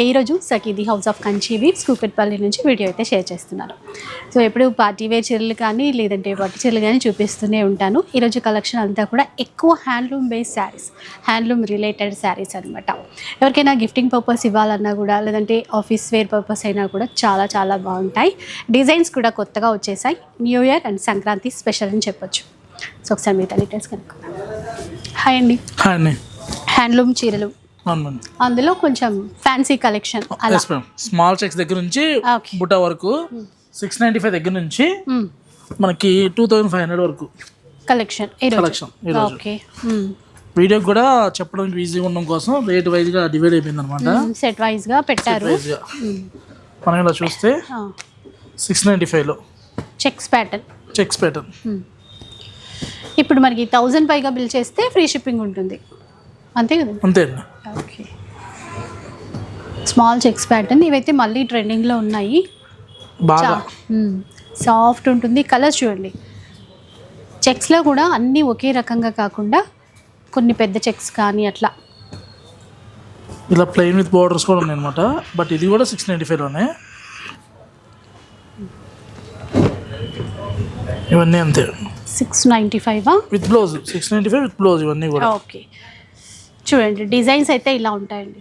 ఇక ఈరోజు సఖీది house of కంచీవి స్కూపెట్పల్లి నుంచి వీడియో అయితే షేర్ చేస్తున్నారు. సో ఎప్పుడు పార్టీ వేర్ చీరలు కానీ లేదంటే పట్టు చీరలు కానీ చూపిస్తూనే ఉంటాను. ఈరోజు కలెక్షన్ అంతా కూడా ఎక్కువ handloom based saris handloom related saris అనమాట ఎవరికైనా గిఫ్టింగ్ పర్పస్ ఇవ్వాలన్నా కూడా లేదంటే ఆఫీస్ వేర్ పర్పస్ అయినా కూడా చాలా చాలా బాగుంటాయి. డిజైన్స్ కూడా కొత్తగా వచ్చేసాయి. New year and Sankranti special అని చెప్పొచ్చు. సో ఒకసారి మిగతా డీటెయిల్స్ కనుక్కుందాం. హాయ్ అండి. హాయ్ అండి. హ్యాండ్లూమ్ చీరలు. అందులో కొంచెం ఫ్యాన్సీ కలెక్షన్ స్మాల్ చెక్స్ దగ్గర నుంచి. బుటా వరకు సిక్స్ నైంటీ ఫైవ్ దగ్గర నుంచి మ్మ్. మనకి టూ థౌజండ్ ఫైవ్ హండ్రెడ్ వరకు కలెక్షన్ కలెక్షన్ ఓకే మ్మ్. వీడియోకి కూడా చెప్పడానికి ఈజీగా ఉండడం కోసం రేట్ వైజ్గా డివైడ్ అయిపోయింది అనమాట. సెట్ వైజ్గా పెట్టారు. వైజ్గా మనం ఇలా చూస్తే సిక్స్ నైంటీ ఫైవ్లో చెక్స్ ప్యాటర్న్ చెక్స్ ప్యాటర్న్ ఇప్పుడు మనకి థౌజండ్ పైగా బిల్ చేస్తే ఫ్రీ షిప్పింగ్ ఉంటుంది. అంతే కదా? అంతే ఓకే స్మాల్ చెక్స్ ప్యాటర్న్ ఇవైతే మళ్ళీ ట్రెండింగ్లో ఉన్నాయి. బాగా. సాఫ్ట్ ఉంటుంది. కలర్స్ చూడండి. చెక్స్లో కూడా అన్నీ ఒకే రకంగా కాకుండా కొన్ని పెద్ద చెక్స్ కానీ అట్లా. ఇలా ప్లెయిన్ విత్ బార్డర్స్ కూడా ఉన్నాయి అనమాట బట్ ఇది కూడా సిక్స్ నైంటీ ఫైవ్లోనే ఇవన్నీ అంతే. Six ninety ఫైవా with blouse six ninety five with blouse ఇవన్నీ కూడా. ఓకే చూడండి డిజైన్స్ అయితే ఇలా ఉంటాయండి.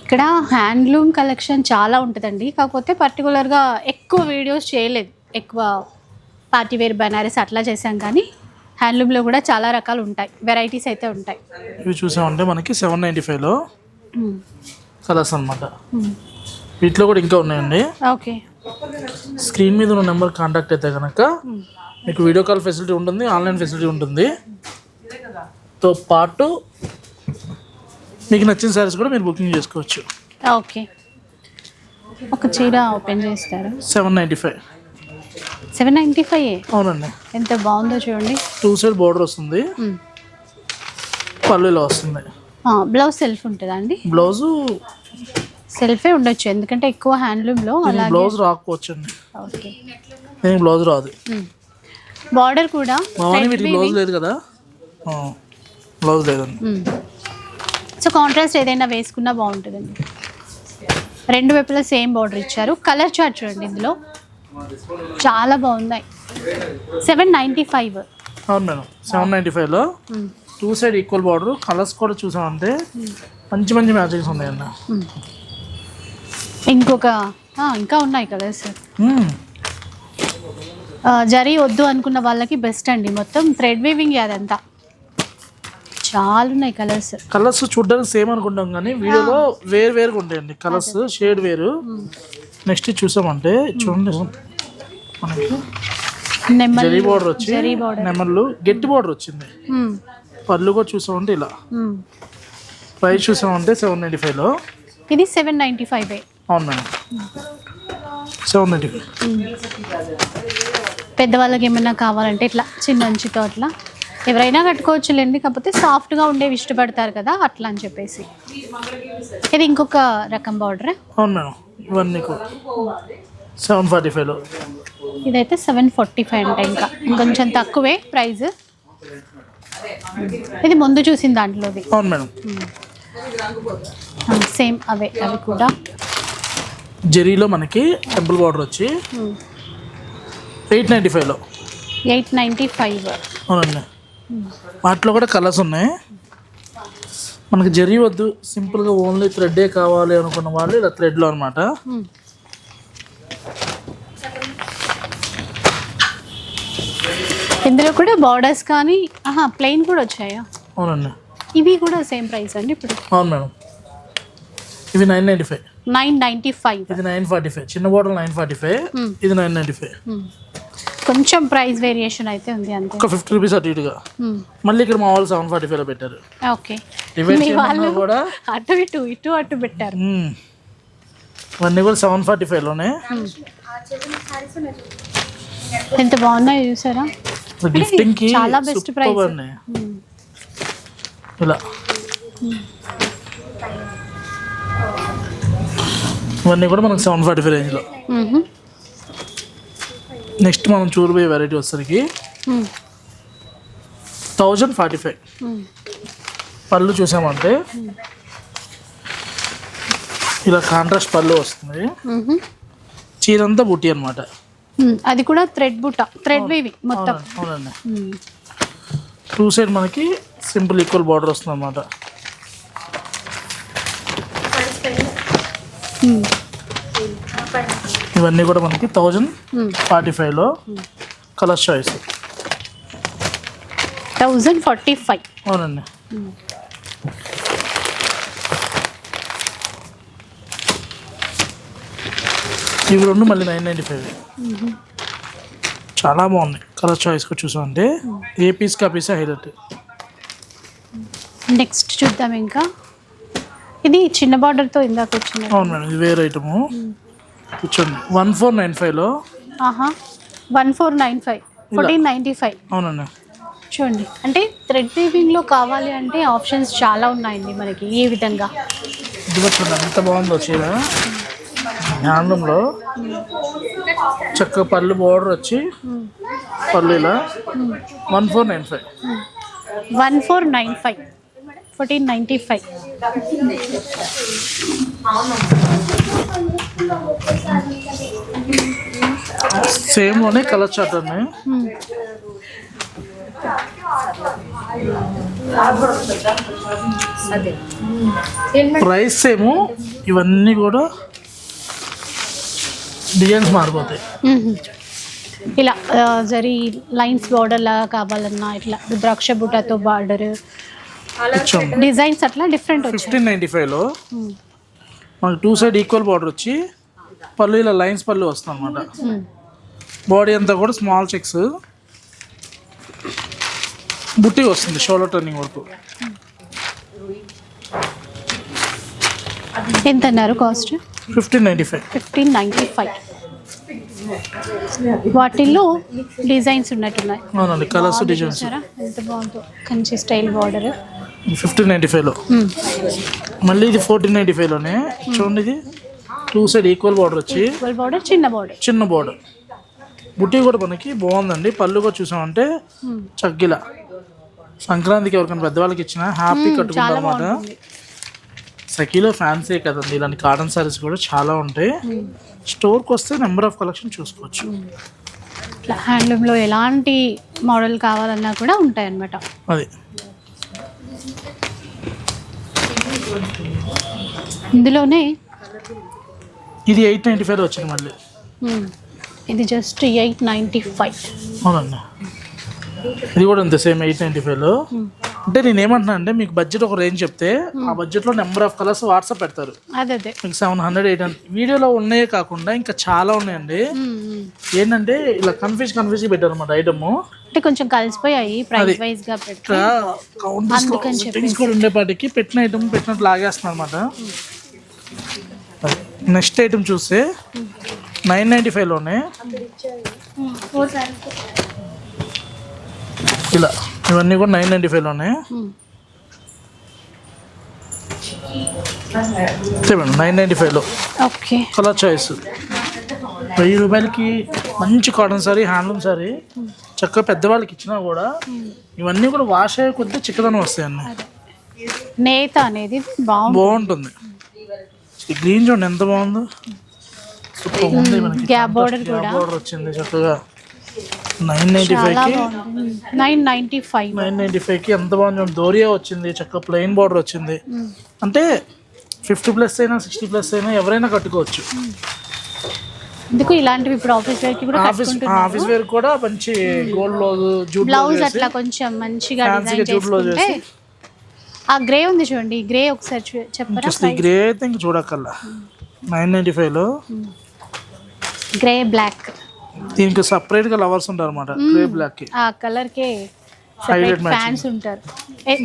ఇక్కడ హ్యాండ్లూమ్ కలెక్షన్ చాలా ఉంటుందండి. కాకపోతే పర్టికులర్గా ఎక్కువ వీడియోస్ చేయలేదు. ఎక్కువ పార్టీ వేర్ బనారస్ అట్లా చేసాం కానీ హ్యాండ్లూమ్లో కూడా చాలా రకాలు ఉంటాయి. వెరైటీస్ అయితే ఉంటాయి. ఇవి చూసామంటే మనకి సెవెన్ నైంటీ ఫైవ్లో. కలర్స్ అనమాట. వీటిలో కూడా ఇంకా ఉన్నాయండి. ఓకే. స్క్రీన్ మీద ఉన్న నెంబర్ కాంటాక్ట్ అయితే కనుక మీకు వీడియో కాల్ ఫెసిలిటీ ఉంటుంది ఆన్లైన్ ఫెసిలిటీ ఉంటుంది. తో పాటు మీకు నచ్చిన శారీస్ కూడా మీరు బుకింగ్ చేసుకోవచ్చు. ఓకే. ఒక చీర ఓపెన్ చేస్తారు? Seven ninety five seven ninety five అవునండి. ఎంత బాగుందో చూడండి. టూ సైడ్ బార్డర్ వస్తుంది. పళ్ళులో వస్తుంది. ఆ, బ్లౌజ్ సెల్ఫ్ ఉంటుందా అండి? బ్లౌజు సెల్ఫే ఉండొచ్చు ఎందుకంటే ఎక్కువ హ్యాండ్లూమ్లో అలాగే బ్లౌజ్ రాకపోవచ్చు అండి ఓకే బ్లౌజ్ రాదు. బార్డర్ కూడా వీటికి బ్లౌజ్ లేదు కదా? బ్లౌజ్ లేదండి సో కాంట్రాస్ట్ ఏదైనా వేసుకున్నా బాగుంటుందండి. రెండు వైపులా సేమ్ బార్డర్ ఇచ్చారు. కలర్ చార్ట్ చూడండి ఇందులో. చాలా బాగున్నాయి. సెవెన్ నైంటీ ఫైవ్ అవును మేడం. సెవెన్ నైంటీ ఫైవ్లో two side equal border colours కూడా చూసామంటే మంచి మంచి మ్యాచింగ్స్ ఉన్నాయండి ఇంకొక ఇంకా ఉన్నాయి కలర్స్ మ్మ్. జరీ వద్దు అనుకున్న వాళ్ళకి బెస్ట్ అండి మొత్తం. థ్రెడ్ వీవింగ్ అదంతా. చాలా ఉన్నాయి కలర్స్. కలర్స్ చూడడానికి సేమ్ అనుకుంటాం కానీ వీడియోలో వేరు వేరుగా ఉంటాయండి. కలర్స్ షేడ్ వేరు. నెక్స్ట్ చూసామంటే చూడండి. మనకి జరీ బార్డర్ వచ్చి నెమళ్ళు గట్టి బార్డర్ వచ్చింది. పళ్ళు కూడా చూసామంటే ఇలా. ప్రైస్ చూసామంటే సెవెన్ నైంటీ ఫైవ్లో ఇది సెవెన్ నైంటీ ఫైవ్ అవును మేడం. Seven ninety five. పెద్దవాళ్ళకి ఏమైనా కావాలంటే ఇట్లా చిన్న అంచుతో అట్లా. ఎవరైనా కట్టుకోవచ్చులేండి కాకపోతే సాఫ్ట్గా ఉండేవి ఇష్టపడతారు కదా అట్లా అని చెప్పేసి. ఇది ఇంకొక రకం బార్డర్ అవును మేడం. ఇవన్నీ సెవెన్ ఫార్టీ ఫైవ్లో ఇదైతే సెవెన్ ఫార్టీ ఫైవ్ అంటే ఇంకా. ఇంకొంచెం తక్కువే ప్రైస్. ఇది ముందు చూసిన దాంట్లోది. అవును మేడం. సేమ్ అవే అవి కూడా. జెరీలో మనకి టెంపుల్ బార్డర్ వచ్చి ఎయిట్ నైంటీ ఫైవ్లో ఎయిట్ నైంటీ ఫైవ్ అవునండి. వాటిలో కూడా కలర్స్ ఉన్నాయి. మనకి జరీ వద్దు సింపుల్గా ఓన్లీ థ్రెడ్డే కావాలి అనుకున్న వాళ్ళు ఇలా థ్రెడ్లో అనమాట ఇందులో కూడా బార్డర్స్ కానీ ఆహా ప్లెయిన్ కూడా వచ్చాయా? అవునండి. ఇవి కూడా సేమ్ ప్రైస్ అండి ఇప్పుడు? అవును మేడం. ఇవి nine ninety five nine ninety five. ఇది నైన్ ఫార్టీ ఫైవ్ చిన్న బాటిల్ నైన్ ఫార్టీ ఫైవ్ ఇది నైన్ నైంటీ ఫైవ్ కొంచెం ప్రైస్ వేరియేషన్ అయితే ఉంది అంతే. ఒక ఫిఫ్టీ రూపీస్ అటు ఇటుగా. మళ్ళీ ఇక్కడ మా వాళ్ళు సెవెన్ ఫార్టీ ఫైవ్లో పెట్టారు. ఓకే. వాళ్ళు కూడా అటు ఇటు ఇటు అటు పెట్టారు. ఇవన్నీ కూడా సెవెన్ ఫార్టీ ఫైవ్లోనే. ఎంత బాగున్నాయో చూసారా? గిఫ్టింగ్కి చాలా price. అండి ఇలా. ఇవన్నీ కూడా మనకు సెవెన్ ఫార్టీ ఫైవ్ రేంజ్లో. నెక్స్ట్ మనం చూడబోయే వెరైటీ వచ్చేసరికి థౌజండ్ ఫార్టీ ఫైవ్ పళ్ళు చూసామంటే ఇలా కాంట్రాస్ట్ పళ్ళు వస్తుంది. చీరంతా బుట్టి అనమాట అది కూడా థ్రెడ్ బుట్ట థ్రెడ్ వేవి మొత్తం. అవునండి. టూ సైడ్ మనకి సింపుల్ ఈక్వల్ బార్డర్ వస్తుంది అనమాట. ఇవన్నీ కూడా మనకి థౌజండ్ మ్మ్. ఫార్టీ ఫైవ్లో colour choice. Thousand forty five. అవునండి. ఇవి రెండు మళ్ళీ నైన్ నైంటీ ఫైవ్. చాలా బాగున్నాయి కలర్ చాయిస్గా చూసామంటే. ఏ పీస్కి ఆ పీసే హైలైట్. నెక్స్ట్ చూద్దాం ఇంకా. ఇది చిన్న బార్డర్తో ఇందాక వచ్చింది అవును మేడం ఇది వేరే ఐటము. కూర్చోండి. వన్ ఫోర్ నైన్ ఫైవ్లో ఆహా. One four nine five. Fourteen ninety five. అవునండి చూడండి. అంటే థ్రెడ్ వీవింగ్లో కావాలి అంటే ఆప్షన్స్ చాలా ఉన్నాయండి మనకి ఈ విధంగా. చూడండి ఎంత బాగుందో చీర హ్యాండ్లూమ్లో చక్క పళ్ళు బోర్డర్ వచ్చి పళ్ళు ఇలా. One four nine five. One four nine five. Fourteen ninety five సేమ్లోనే colour chart ఉన్నాయి ప్రైస్ ఏమో ఇవన్నీ కూడా డిజైన్స్ మారిపోతాయి. ఇలా జరీ లైన్స్ బార్డర్ లాగా కావాలన్నా ఇట్లా రుద్రాక్ష బుట్టతో బార్డర్ డిజైన్స్ అట్లా డిఫరెంట్ ఫిఫ్టీన్ నైంటీ ఫైవ్లో మనకి టూ సైడ్ ఈక్వల్ బార్డర్ వచ్చి పళ్ళు ఇలా లైన్స్ పళ్ళు వస్తుంది అనమాట. బాడీ అంతా కూడా స్మాల్ చెక్స్ బుట్టి వస్తుంది షోల్డర్ టర్నింగ్ వరకు. ఎంత అన్నారు cost? Fifteen ninety five fifteen ninety five వాటిల్లో డిజైన్స్ ఉన్నట్టున్నాయి. అవునండి కలర్స్ డిజైన్స్. చూసారా? ఎంత బాగుందో. Kanchi style border fifteen ninety ఫైవ్లో. మళ్ళీ ఇది ఫోర్టీన్ నైంటీ ఫైవ్లోనే. చూడండి ఇది. టూ సైడ్ ఈక్వల్ బార్డర్ వచ్చి బార్డర్ చిన్న బార్డర్ చిన్న బార్డర్ బుట్టి కూడా మనకి బాగుందండి. పళ్ళు కూడా చూసామంటే చగ్గిల. సంక్రాంతికి ఎవరికైనా పెద్దవాళ్ళకి ఇచ్చిన హ్యాపీ కట్టుకుంటాం అనమాట సఖీలో ఫ్యాన్సీ కదండి. ఇలాంటి కాటన్ సారీస్ కూడా చాలా ఉంటాయి. స్టోర్కి వస్తే నెంబర్ ఆఫ్ కలెక్షన్ చూసుకోవచ్చు. హ్యాండ్లూమ్లో ఎలాంటి మోడల్ కావాలన్నా కూడా ఉంటాయి అన్నమాట అది. ఇందులోనే ఇది ఎయిట్ నైంటీ ఫైవ్ వచ్చింది మళ్ళీ. ఇది జస్ట్ ఎయిట్ నైంటీ ఫైవ్ అవునండి ఇది కూడా అంతే సేమ్ ఎయిట్ నైంటీ ఫైవ్లో అంటే నేను ఏమంటున్నా అంటే మీకు బడ్జెట్ ఒక రేంజ్ చెప్తే ఆ బడ్జెట్లో నెంబర్ ఆఫ్ కలర్స్ వాట్సాప్ పెడతారు. అదే అదే. మీకు సెవెన్ హండ్రెడ్ ఎయిట్ హండ్రెడ్ వీడియోలో ఉన్నాయే కాకుండా ఇంకా చాలా ఉన్నాయండి. ఏంటంటే ఇలా కన్ఫ్యూజ్ కన్ఫ్యూజ్ పెట్టారు అనమాట ఐటమ్ అంటే కొంచెం కలిసిపోయాయి ప్రైస్ వైజ్గా పెట్టి అందుకని థింగ్స్ కూడా ఉండేపాటికి పెట్టిన ఐటమ్ పెట్టినట్టు లాగేస్తున్నారు అనమాట నెక్స్ట్ ఐటమ్ చూస్తే నైన్ నైంటీ ఫైవ్లోనే ఇలా. ఇవన్నీ కూడా నైన్ నైంటీ ఫైవ్లోనే మ్మ్. మేడం నైన్ నైంటీ ఫైవ్లో ఓకే. కలర్ చాయిస్ వెయ్యి రూపాయలకి మంచి కాటన్ సారీ హ్యాండ్లూమ్ సారీ చక్కగా పెద్దవాళ్ళకి ఇచ్చినా కూడా ఇవన్నీ కూడా వాష్ అయ్యే కొద్దీ చిక్కదనం వస్తాయండి నేత అనేది బాగుంటుంది. ఈ గ్రీన్ చూడండి ఎంత బాగుందో. సూపర్ ఉంది మనకి. గ్యాప్ బార్డర్ కూడా. బార్డర్ వచ్చింది చక్కగా. నైన్ నైంటీ ఫైవ్కి? బాగుంది nine ninety five. Nine ninety ఫైవ్కి ఎంత బాగుంది దోరియా వచ్చింది చక్కగా ప్లెయిన్ బార్డర్ వచ్చింది. అంటే ఫిఫ్టీ ప్లస్ అయినా సిక్స్టీ ప్లస్ అయినా ఎవరైనా కట్టుకోవచ్చు. ఎందుకు ఇలాంటివి ఇప్పుడు ఆఫీస్ వేర్ కూడా ఆఫీస్ ఆఫీస్ వేర్ కూడా మంచి గోల్డ్ బ్లౌజ్ జూట్ బ్లౌజ్ అట్లా కొంచెం మంచిగా డిజైన్ చేసుకుంటే ఆ గ్రే ఉంది చూడండి. గ్రే ఒకసారి చెప్పరా ఈ గ్రే అయితే ఇంక చూడక్కర్లా. నైన్ నైంటీ ఫైవ్లో. Grey black. దీనికి సపరేట్గా లవర్స్ ఉంటారు అనమాట గ్రే బ్లాక్కి ఆ కలర్ కే matching. ఫ్యాన్స్ ఉంటారు.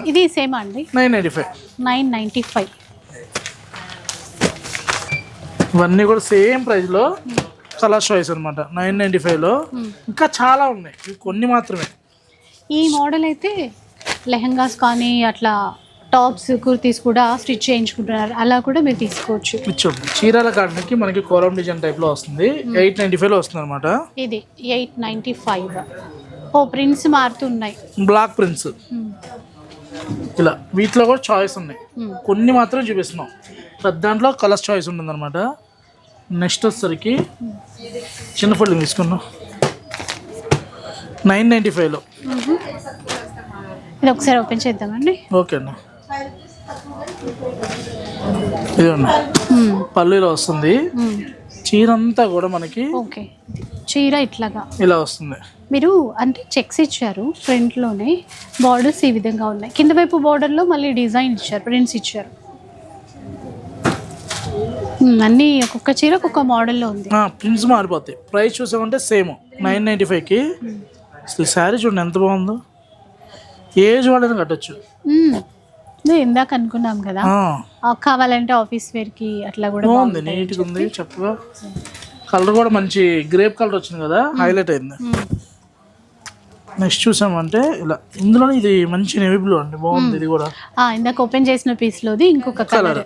ఇది సేమ్ అండి? Nine ninety five nine ninety five ఇవన్నీ కూడా సేమ్ ప్రైస్లో కలర్ చాయిస్ అనమాట నైన్ నైంటీ ఫైవ్లో ఇంకా చాలా ఉన్నాయి. కొన్ని మాత్రమే. ఈ మోడల్ అయితే లెహంగాస్ కానీ అట్లా టాప్స్ కుర్తీస్ కూడా స్టిచ్ చేయించుకుంటున్నారు. అలా కూడా మీరు తీసుకోవచ్చు. చూడండి చీరాల కాటన్కి మనకి కోలం డిజైన్ టైప్లో వస్తుంది. ఎయిట్ నైంటీ ఫైవ్లో వస్తుంది అనమాట ఇది ఎయిట్ నైంటీ ఫైవ్. ఓ ప్రింట్స్ మారుతున్నాయి. Black prints. ఇలా వీటిలో కూడా చాయిస్ ఉన్నాయి. కొన్ని మాత్రం చూపిస్తున్నాం. ప్రతి దాంట్లో కలర్స్ చాయిస్ ఉంటుందన్నమాట. నెక్స్ట్ వచ్చేసరికి చిన్న ఫోల్డింగ్ తీసుకున్నాం నైన్ నైంటీ ఫైవ్లో. ఇది ఒకసారి ఓపెన్ చేద్దామండి. ఓకే అండి మ్మ్. పల్లీలో వస్తుంది. చీర అంతా కూడా మనకి ఓకే. చీర ఇట్లాగా. ఇలా వస్తుంది. మీరు అంటే చెక్స్ ఇచ్చారు ఫ్రంట్లోనే బార్డర్స్ ఈ విధంగా ఉన్నాయి. కింద వైపు బార్డర్లో మళ్ళీ డిజైన్ ఇచ్చారు ప్రింట్స్ ఇచ్చారు. అన్నీ ఒక్కొక్క చీర ఒక్కొక్క మోడల్లో ఉంది. ప్రింట్స్ మారిపోతాయి. ప్రైస్ చూసామంటే సేమ్ నైన్ నైంటీ ఫైవ్కి. అసలు శారీ చూడండి ఎంత బాగుందో. ఏజ్ వాళ్ళని కట్టొచ్చు. ఇందాక అనుకున్నాం కదా? కావాలంటే ఆఫీస్ వేర్కి అట్లా కూడా బాగుంది. నీట్గా ఉంది చక్కగా కలర్ కూడా మంచి గ్రేప్ కలర్ వచ్చింది కదా హైలైట్ అయింది. నెక్స్ట్ చూసామంటే ఇలా ఇందులో ఇది మంచి నేవీ బ్లూ అండి బాగుంది ఇది కూడా. ఇందాక ఓపెన్ చేసిన పీస్లోది ఇంకొక కలర్ కలర్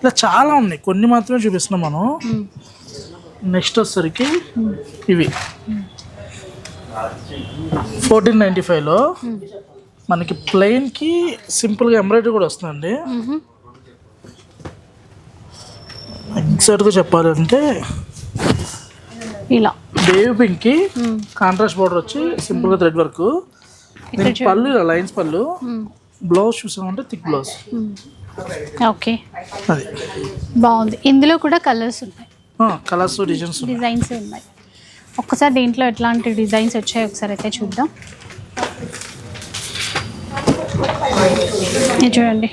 ఇలా చాలా ఉన్నాయి కొన్ని మాత్రమే చూపిస్తున్నాం మనం. నెక్స్ట్ వచ్చేసరికి ఇవి. ఫోర్టీన్ నైంటీ ఫైవ్లో మనకి ప్లెయిన్కి సింపుల్గా ఎంబ్రాయిడరీ కూడా వస్తుందండి. ఎగ్జాక్ట్గా చెప్పాలంటే ఇలా. బేబీ పింక్కి మ్మ్. కాంట్రాస్ట్ బార్డర్ వచ్చి సింపుల్గా థ్రెడ్ వర్క్ పళ్ళు ఇలా లైన్స్ పళ్ళు. బ్లౌజ్ చూసామంటే థిక్ బ్లౌజ్. ఓకే. అది. బాగుంది. ఇందులో కూడా కలర్స్ ఉన్నాయి కలర్స్ డిజైన్స్ డిజైన్స్ ఉన్నాయి. ఒక్కసారి దీంట్లో ఎట్లాంటి డిజైన్స్ వచ్చాయి ఒకసారి అయితే చూద్దాం. చూడండి.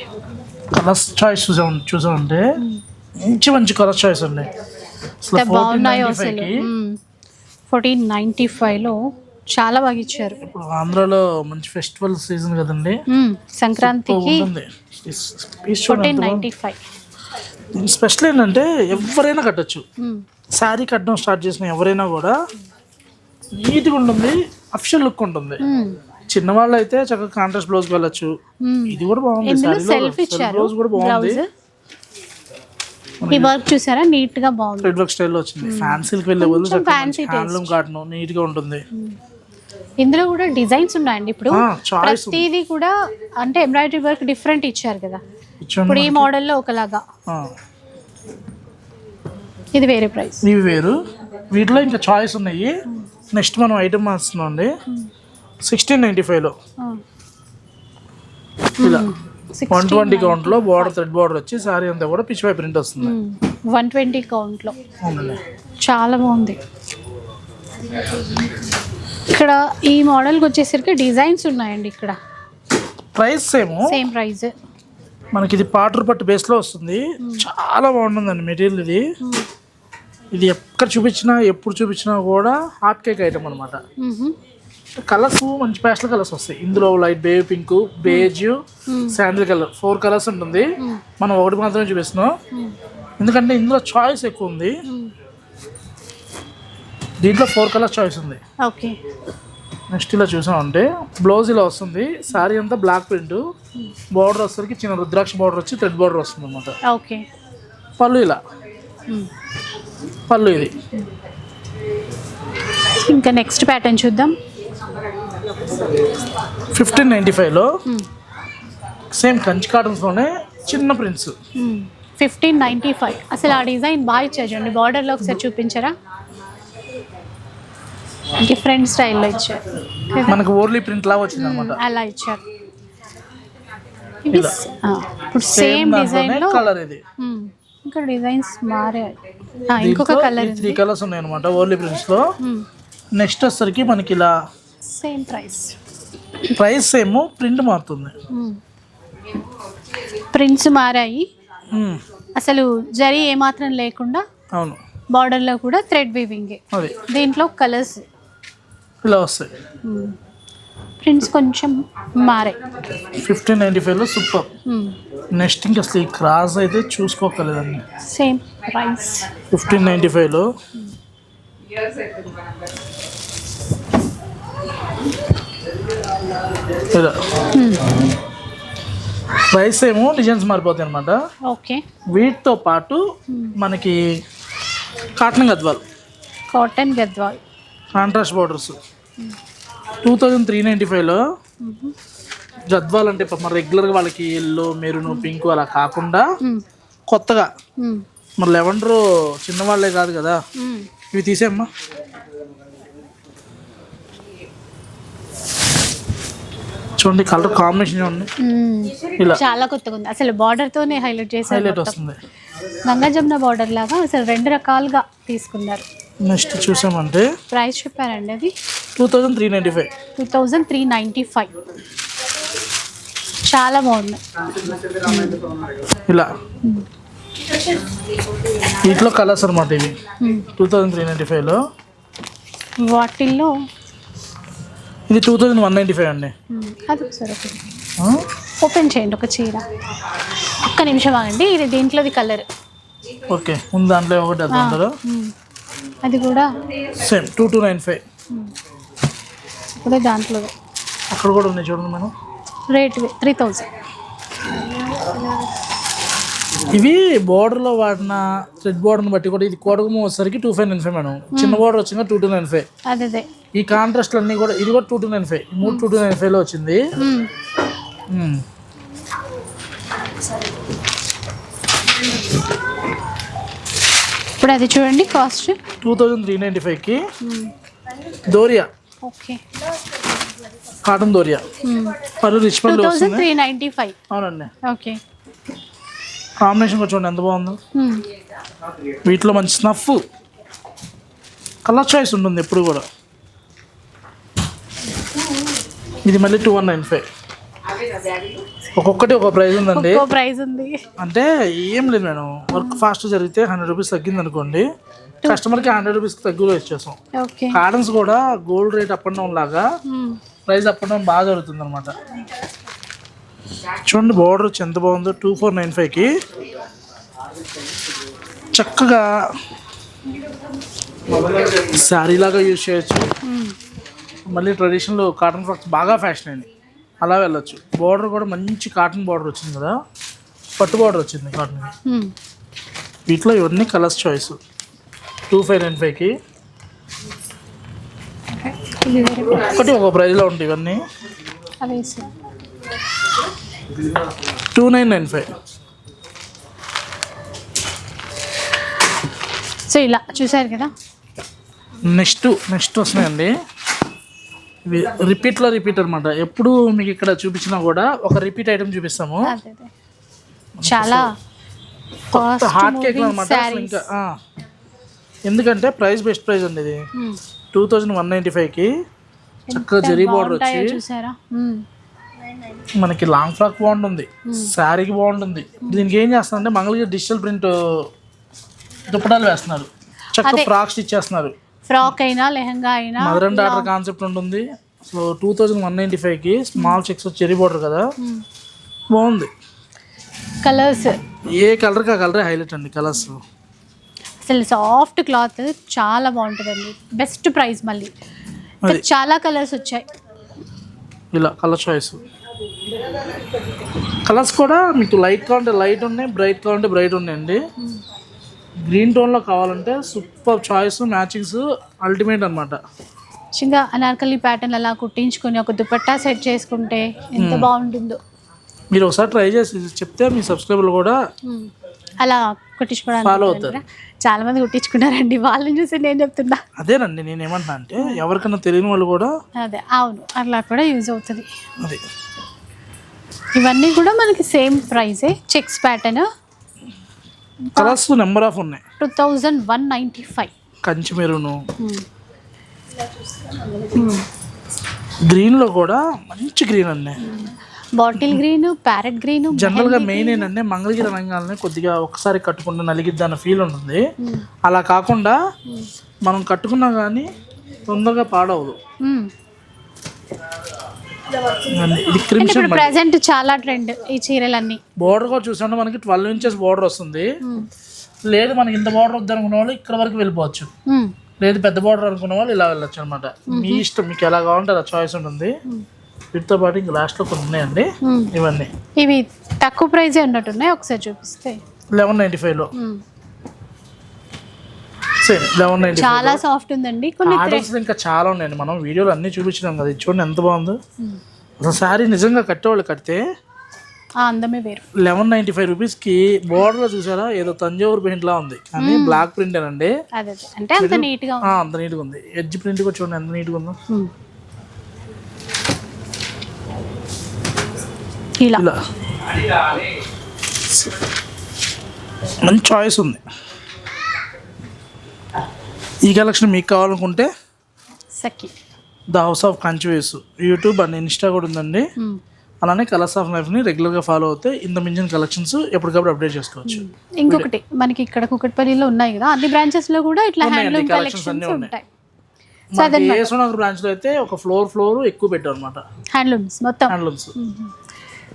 కలర్స్ చాయిస్ చూసా చూసామంటే మంచి మంచి కలర్ చాయిస్ ఉన్నాయి అసలు బాగున్నాయో ఫోర్టీన్ అసలు. ఫోర్టీన్ నైంటీ ఫైవ్లో చాలా బాగా ఇచ్చారు. ఇప్పుడు ఆంధ్రాలో మంచి ఫెస్టివల్ సీజన్ కదండి. సంక్రాంతికి ఫోర్టీన్ నైంటీ ఫైవ్ స్పెషల్ ఏంటంటే ఎవరైనా కట్టచ్చు. శారీ కట్టడం స్టార్ట్ చేసిన ఎవరైనా కూడా నీట్గా ఉంటుంది అఫిషియల్ లుక్ ఉంటుంది. చిన్నవాళ్ళు అయితే చక్కగా కాంట్రాస్ట్ బ్లౌజ్ వెళ్ళచ్చు. ఇది కూడా బాగుంది. సెల్ఫ్ ఇచ్చారు? బ్లౌజ్ కూడా బాగుంది. ఈ వర్క్ చూసారా? నీట్గా బాగుంది రెడ్ వర్క్ స్టైల్లో వచ్చింది. ఫ్యాన్సీకి వెళ్ళే బదులు fancy హ్యాండ్లూమ్ కాటన్ నీట్గా ఉంటుంది. ఇందులో కూడా డిజైన్స్ ఉన్నాయండి ఇప్పుడు. ఉంది. ప్రతిదీ కూడా అంటే ఎంబ్రాయిడరీ వర్క్ డిఫరెంట్ ఇచ్చారు కదా. ఇప్పుడు ఈ మోడల్లో ఒకలాగా. ఆ, ఇది వేరే ప్రైస్ ఇవి వేరు. వీటిలో ఇంకా చాయిస్ ఉన్నాయి. నెక్స్ట్ మనం ఐటమ్ మారుస్తున్నాం అండి. సిక్స్టీన్ నైంటీ ఫైవ్లో. ఇలా. వన్ ట్వంటీ కౌంట్లో బార్డర్ థ్రెడ్ బార్డర్ వచ్చి సారీ అంతా కూడా పిచ్ పై ప్రింట్ వస్తుంది. వన్ ట్వంటీ కౌంట్లో చాలా బాగుంది. ఇక్కడ ఈ మోడల్కి వచ్చేసరికి డిజైన్స్ ఉన్నాయండి ఇక్కడ. ప్రైస్ ఏమో సేమ్ ప్రైస్ మనకి ఇది పాటర్ పట్టు బేస్లో వస్తుంది. చాలా బాగుంటుందండి మెటీరియల్ ఇది. ఇది ఎక్కడ చూపించినా ఎప్పుడు చూపించినా కూడా హాట్ కేక్ ఐటమ్ అనమాట కలర్స్ మంచి పేస్టల్ కలర్స్ వస్తాయి. ఇందులో light baby pink beige sandal colour. Four colours ఉంటుంది. మనం ఒకటి మాత్రమే చూపిస్తున్నాం. ఎందుకంటే ఇందులో చాయిస్ ఎక్కువ ఉంది. దీంట్లో ఫోర్ కలర్స్ చాయిస్ ఉంది. ఓకే నెక్స్ట్ ఇలా చూసామంటే బ్లౌజ్ ఇలా వస్తుంది. శారీ అంతా బ్లాక్ ప్రింట్ బార్డర్ వచ్చేసరికి చిన్న రుద్రాక్ష బార్డర్ వచ్చి థ్రెడ్ బార్డర్ వస్తుంది అనమాట ఓకే పళ్ళు ఇలా. పళ్ళు ఇది. ఇంకా నెక్స్ట్ ప్యాటర్న్ చూద్దాం. ఫిఫ్టీన్ నైంటీ ఫైవ్లో సేమ్ కంచి కాటన్స్లోనే చిన్న ప్రింట్స్ ఫిఫ్టీన్ నైంటీ ఫైవ్. అసలు ఆ డిజైన్ బాగా ఇచ్చారు చూడండి బార్డర్లో ఒకసారి చూపించరా? డిఫరెంట్ స్టైల్లో ఇచ్చారు? మనకు ఓర్లీ ప్రింట్ లాగా వచ్చింది అనమాట అలా ఇచ్చారు ఇప్పుడు సేమ్ డిజైన్లో కలర్ ఇది. ఇంకా డిజైన్స్ మారాయి. ఆ, ఇంకొక కలర్ త్రీ కలర్స్ ఉన్నాయి అనమాట ఓర్లీ ప్రింట్స్లో నెక్స్ట్ వచ్చేసరికి మనకి ఇలా సేమ్ ప్రైస్ ప్రైస్ ఏమో ప్రింట్ మారుతుంది. ప్రింట్స్ మారాయి. మ్మ్. అసలు జరీ ఏమాత్రం లేకుండా అవును. బార్డర్లో కూడా థ్రెడ్ వీవింగ్ దీంట్లో కలర్స్. ఇలా వస్తాయి ప్రింట్స్ కొంచెం మారాయి. ఫిఫ్టీన్ నైంటీ ఫైవ్లో సూపర్ నెక్స్ట్ ఇంకా అసలు ఈ క్రాస్ అయితే చూసుకోకలేదండి. సేమ్ ప్రైస్ ఫిఫ్టీన్ నైంటీ ఫైవ్లో ఇలా ప్రైస్ ఏమో డిజైన్స్ మారిపోతాయి అనమాట ఓకే. వీటితో పాటు మనకి cotton Gadwal. Cotton Gadwal. Contrast borders. Two thousand three ninety ఫైవ్లో గద్వాల్ అంటే పాపం రెగ్యులర్గా వాళ్ళకి ఎల్లో మెరూన్ పింక్ అలా కాకుండా. కొత్తగా. మరి లెవెండర్ చిన్నవాళ్ళే కాదు కదా. ఇవి తీసేమ్మా చూడండి కలర్ కాంబినేషన్ చూడండి. ఇలా. చాలా కొత్తగా ఉంది అసలు బార్డర్ తోనే హైలైట్ చేశారు హైలైట్. వస్తుంది. గంగా బార్డర్ లాగా అసలు రెండు రకాలుగా తీసుకున్నారు. నెక్స్ట్ చూసామంటే ప్రైస్ చెప్పారండి అది? Two thousand three ninety five two thousand three ninety five చాలా బాగుంది. ఇలా. వీటిలో కలర్స్ అనమాట ఇవి. టూ థౌజండ్ త్రీ నైంటీ ఫైవ్లో వాటిల్లో ఇది two thousand one ninety five అండి. అది ఒకసారి ఓపెన్ చేయండి. ఒక చీర. ఒక్క నిమిషం ఆగండి. ఇది దీంట్లోది కలర్ ఓకే. ముందు దాంట్లో ఒకటి అది అంటారు అది కూడా same two two nine five కూడా దాంట్లో అక్కడ కూడా ఉన్నాయి చూడండి మేడం. రేట్ త్రీ థౌజండ్ ఇవి బోర్డర్లో వాడిన థ్రెడ్ బోర్డర్ని బట్టి కూడా ఇది కొడగము వచ్చేసరికి two five nine five madam. చిన్న బోర్డర్ వచ్చింది టూ టూ నైన్ ఫైవ్ అదే ఈ కాంట్రాస్ట్లు అన్నీ కూడా ఇది కూడా టూ టూ నైన్ ఫైవ్ మూడు టూ టూ నైన్ ఫైవ్లో వచ్చింది. మ్మ్. మ్మ్. ఇప్పుడు అది చూడండి cost two thousand three ninety ఫైవ్కి దోరియా ఓకే కాటన్ దోరియా పలు రిచ్ పళ్ళు త్రీ నైంటీ ఫైవ్ అవునండి. ఓకే కాంబినేషన్ చూడండి ఎంత బాగుందో. వీటిలో మంచి స్నఫ్. కలర్ చాయిస్ ఉంటుంది ఎప్పుడు కూడా. ఇది మళ్ళీ టూ వన్ నైన్ ఫైవ్. ఒక్కొక్కటి ఒక ప్రైస్ ఉందండి. ప్రైస్ ఉంది. అంటే ఏం లేదు మేడం వర్క్ ఫాస్ట్ జరిగితే హండ్రెడ్ రూపీస్ తగ్గింది అనుకోండి. కస్టమర్కి హండ్రెడ్ రూపీస్కి తగ్గులో ఇచ్చేస్తాం. ఓకే. కాటన్స్ కూడా gold rate up and down లాగా. ప్రైస్ అప్ అండ్ డౌన్ బాగా జరుగుతుంది అనమాట చూడండి బార్డర్ వచ్చి ఎంత బాగుందో టూ ఫోర్ నైన్ ఫైవ్కి చక్కగా శారీ లాగా యూజ్ చేయొచ్చు. మళ్ళీ ట్రెడిషనల్ కాటన్ ఫ్రాక్స్ బాగా ఫ్యాషన్ అయింది అలా వెళ్ళొచ్చు. బార్డర్ కూడా మంచి కాటన్ బార్డర్ వచ్చింది కదా. పట్టు బార్డర్ వచ్చింది కాటన్. వీటిలో ఇవన్నీ colours choice two five nine ఫైవ్కి ఒకటి ఒక ప్రైస్లో ఉంటాయి ఇవన్నీ. Two nine nine five. So ఇలా చూసారు కదా? నెక్స్ట్ నెక్స్ట్ వస్తున్నాయండి. ఇవి రిపీట్లో రిపీట్ అనమాట ఎప్పుడు మీకు ఇక్కడ చూపించినా కూడా ఒక రిపీట్ ఐటమ్ చూపిస్తాము. చాలా హార్ట్ కేక్ అనమాట ఇంకా. ఎందుకంటే ప్రైస్ బెస్ట్ ప్రైస్ అండి ఇది. టూ థౌజండ్ వన్ నైంటీ ఫైవ్కి. చక్కగా జరీ బార్డర్ వచ్చి. మనకి లాంగ్ ఫ్రాక్ బాగుంటుంది శారీకి బాగుంటుంది. దీనికి ఏం చేస్తారంటే మంగళగిరి డిజిటల్ ప్రింట్ దుప్పటాలు వేస్తున్నారు. చక్కగా. ఫ్రాక్ స్టిచ్ చేస్తున్నారు. ఫ్రాక్ అయినా లెహంగా అయినా మదర్ అండ్ డాటర్ కాన్సెప్ట్ ఉంటుంది. So two thousand one ninety ఫైవ్కి స్మాల్ చెక్స్ చెరీ బార్డర్ కదా. బాగుంది. కలర్స్ ఏ కలర్కి ఆ కలరే హైలైట్ అండి కలర్స్ అసలు సాఫ్ట్ క్లాత్ చాలా బాగుంటుందండి. బెస్ట్ ప్రైస్ మళ్ళీ. చాలా కలర్స్ వచ్చాయి. ఇలా కలర్ చాయిస్ కలర్స్ కూడా మీకు లైట్ కావాలంటే లైట్ ఉన్నాయి బ్రైట్ కావాలంటే బ్రైట్ ఉన్నాయండి. గ్రీన్ టోన్లో కావాలంటే సూపర్ చాయిస్ మ్యాచింగ్స్ అల్టిమేట్ అనమాట చిన్నగా అనార్కలి ప్యాటర్న్ అలా కుట్టించుకొని ఒక దుపట్టా సెట్ చేసుకుంటే ఎంత బాగుంటుందో. మీరు ఒకసారి ట్రై చేసి చెప్తే మీ సబ్స్క్రైబర్లు కూడా మ్మ్. అలా కుట్టించుకోవడానికి. చాలా మంది కుట్టించుకున్నారండి. వాళ్ళని చూసి నేను చెప్తున్నా. అదేనండి నేను ఏమంటున్నా అంటే ఎవరికైనా తెలియని వాళ్ళు కూడా అదే అవును. అలా కూడా యూజ్ అవుతుంది. అది. ఇవన్నీ కూడా మనకి same ప్రైజే checks pattern colours number of ఉన్నాయి. Two thousand one ninety five Kanchi maroon గ్రీన్లో కూడా మంచి గ్రీన్ అండి బాటిల్ గ్రీన్ ప్యారెట్ గ్రీన్ జనరల్గా మెయిన్ ఏంటంటే మంగళగిరి రంగాలని కొద్దిగా ఒకసారి కట్టుకుంటే నలిగిద్ది అన్న ఫీల్ ఉంటుంది. అలా కాకుండా మనం కట్టుకున్నా కానీ తొందరగా పాడవదు. అండి, ఇది ఇప్పుడు ప్రెసెంట్ చాలా ట్రెండ్ ఈ చీరలన్నీ. బోర్డర్ కూడా చూసామంటే మనకి ట్వెల్వ్ ఇంచెస్ బోర్డర్ వస్తుంది. లేదు మనకి ఇంత బోర్డర్ వద్దు అనుకున్న వాళ్ళు ఇక్కడ వరకు వెళ్ళిపోవచ్చు. మ్మ్. లేదు పెద్ద బోర్డర్ అనుకున్న వాళ్ళు ఇలా వెళ్ళొచ్చు అనమాట మీ ఇష్టం మీకు ఎలా కావాలంటే అలా చాయిస్ ఉంటుంది. వీటితో పాటు ఇంకా లాస్ట్లో కొన్ని ఉన్నాయండి. ఇవన్నీ. ఇవి తక్కువ ప్రైజే ఉన్నట్టున్నాయి? ఒకసారి చూపిస్తే. లెవెన్ నైంటీ ఫైవ్లో మ్మ్. సేమ్ లెవెన్ నైంటీ చాలా సాఫ్ట్ ఉందండి. కొన్ని ఆర్డర్స్ ఇంకా చాలా ఉన్నాయండి. మనం వీడియోలు అన్నీ చూపించినాం కదా చూడండి ఎంత బాగుందో. అసలు శారీ నిజంగా కట్టేవాళ్ళు కడితే అందమే వేరు. లెవెన్ నైంటీ ఫైవ్ రూపీస్కి బోర్డర్లో చూసారా? ఏదో తంజావూరు పెయింట్లా ఉంది. కానీ బ్లాక్ ప్రింట్ అండి అంటే అంత నీట్గా ఉంది. అంత నీట్గా ఉంది. ఎడ్జ్ ప్రింట్ కూడా చూడండి ఎంత నీట్గా ఉందో. మ్మ్. ఇలా. ఇలా. మంచి చాయిస్ ఉంది. ఈ కలెక్షన్ మీకు కావాలనుకుంటే Sakhi. The house of Kanchives YouTube and Insta కూడా ఉందండి. అలానే కలర్స్ ఆఫ్ లైఫ్ని రెగ్యులర్గా ఫాలో అవుతే ఇంత మించిన కలెక్షన్స్ ఎప్పటికప్పుడు అప్డేట్ చేసుకోవచ్చు. ఇంకొకటి మనకి ఇక్కడ కుకట్పల్లిలో ఉన్నాయి కదా అన్ని బ్రాంచెస్లో కూడా ఇట్లా హ్యాండ్లూమ్ కలెక్షన్స్ అన్నీ ఉన్నాయి. ఉంటాయి ఏ సోనగర్ బ్రాంచ్లో అయితే ఒక ఫ్లోర్ ఫ్లోర్ ఎక్కువ పెట్టారు అనమాట హ్యాండ్లూమ్స్ మొత్తం. హ్యాండ్లూమ్స్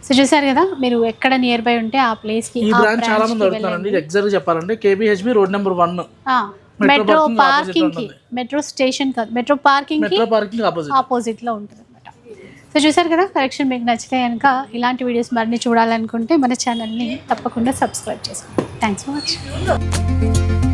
సో చూసారు కదా మీరు ఎక్కడ నియర్ బై ఉంటే ఆ ప్లేస్కి ఈ బ్రాంచ్ చాలా మంది అడుగుతున్నారండి. ఇది ఎగ్జాక్ట్ చెప్పాలంటే KBHB road number one. Metro పార్కింగ్కి. Metro station కాదు మెట్రో పార్కింగ్కి ఆపోజిట్లో ఉంటుంది అనమాట సో చూసారు కదా కలెక్షన్ మీకు నచ్చితే కనుక ఇలాంటి వీడియోస్ మరిన్ని చూడాలనుకుంటే మన ఛానల్ని తప్పకుండా సబ్స్క్రైబ్ చేసుకోండి. Thanks for watching